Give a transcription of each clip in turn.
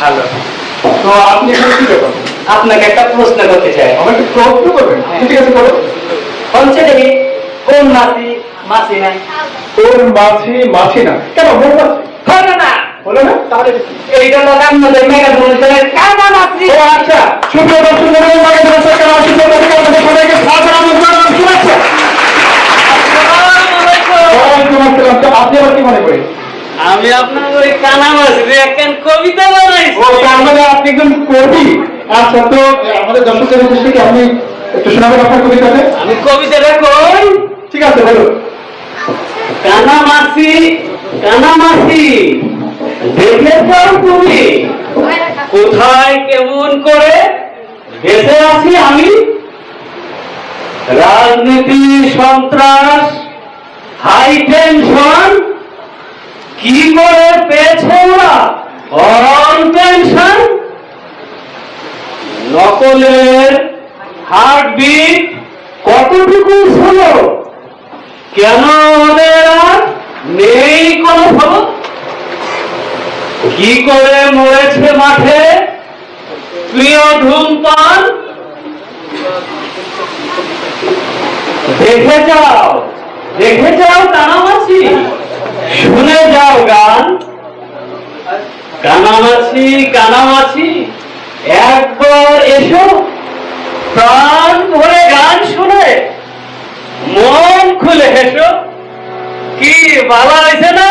ভালো। তো আপনি এখানে কি ব্যাপার আপনাকে একটা প্রশ্ন করতে চাই। আমাকে প্রশ্ন করবেন? ঠিক আছে করো হচ্ছে কোন মাসি মাসি নাই? তোর মাছি মাছি না। কেন হলো না। হলো না তাহলে এইটা লোক আপনাদের মেগা মনিটরের কানা মাসি। ও আচ্ছা। কেন আপনাদের সবাইকে সাদর আমন্ত্রণ আসসালাম আপনি আবার কি মনে করেন? আমি আপনার ওই কানা মাসি একখান কবিতা বানাইছি? ও তার মানে আপনি একজন কবি। আচ্ছা তো আমাদের আপনি একটু শোনাবেন আপনার আমি কবিতাটা কই? ঠিক আছে বলুন। কানা মাসি কানা মাসি দেখেছ তুমি? কোথায় কেমন করে বেঁচে আছি আমি? রাজনীতি সন্ত্রাস হাই টেনশন কি করে পেয়েছে ওরা? অন টেনশন নকলের হার্টবিট কতটুকু ছিল কেন ওদের আর নেই কোনো খবর? কি করে মরেছে মাঠে? প্রিয় ধূমপান? দেখে যাও দেখে যাও কানামাছি শুনে যাও গান। কানামাছি কানামাছি, একবার এসো। প্রাণ ভরে গান শুনে, মন খুলে হেসো। কি বালা হয়েছে না?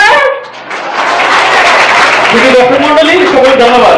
শুধু দর্শক মন্ডলী সকল ধন্যবাদ।